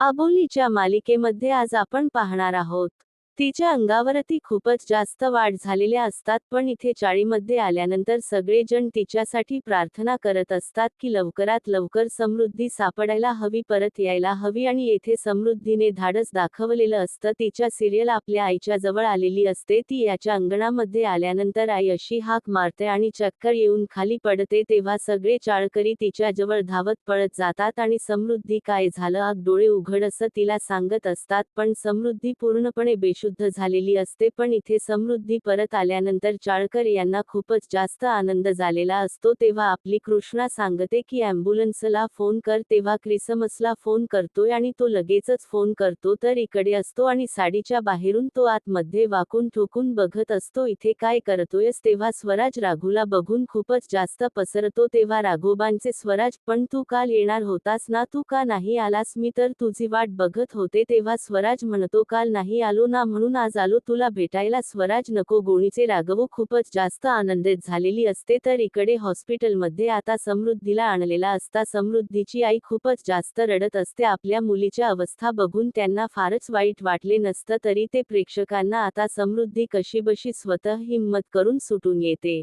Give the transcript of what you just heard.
आबोलीच्या मालिकेमध्ये आज आपण पाहणार आहोत. तिच्या अंगावरती खूपच जास्त वाढ झालेल्या असतात पण इथे चाळीमध्ये आल्यानंतर सगळेजण तिच्यासाठी प्रार्थना करत असतात की लवकरात लवकर समृद्धी सापडायला हवी परत यायला हवी आणि येथे समृद्धीने धाडस दाखवलेलं असतं. तिच्या सिरियल आपल्या आईच्या जवळ आलेली असते ती याच्या अंगणामध्ये आल्यानंतर आई अशी हाक मारते आणि चक्कर येऊन खाली पडते तेव्हा सगळे चाळकरी तिच्या जवळ धावत पळत जातात आणि समृद्धी काय झालं आग डोळे उघड असं तिला सांगत असतात पण समृद्धी पूर्णपणे बेशुद्ध झालेली असते पण इथे समृद्धी परत आल्यानंतर चाळकर यांना खूपच जास्त आनंद झालेला असतो. तेव्हा आपली कृष्णा सांगते की अँब्युलन्सला फोन कर तेव्हा क्रिसमसला फोन करतोय आणि तो लगेचच फोन करतो तर इकडे असतो आणि साडीच्या बाहेरून तो आतमध्ये वाकून ठोकून बघत असतो इथे काय करतोयस? तेव्हा स्वराज राघूला बघून खूपच जास्त पसरतो. तेव्हा राघोबांचे स्वराज पण तू काल येणार होतास ना? तू का नाही आलास? मी तर तुझी वाट बघत होते. तेव्हा स्वराज म्हणतो काल नाही आलो ना म्हणून म्हणून आज आलो. तुला भेटायला स्वराज नको. गोणीचे राघव खूपच जास्त आनंदित झालेली असते तर इकडे हॉस्पिटलमध्ये आता समृद्धीला आणलेला असता समृद्धीची आई खूपच जास्त रडत असते. आपल्या मुलीच्या अवस्था बघून त्यांना फारच वाईट वाटले नसतं तरी ते प्रेक्षकांना आता समृद्धी कशीबशी स्वतः हिंमत करून सुटून येते.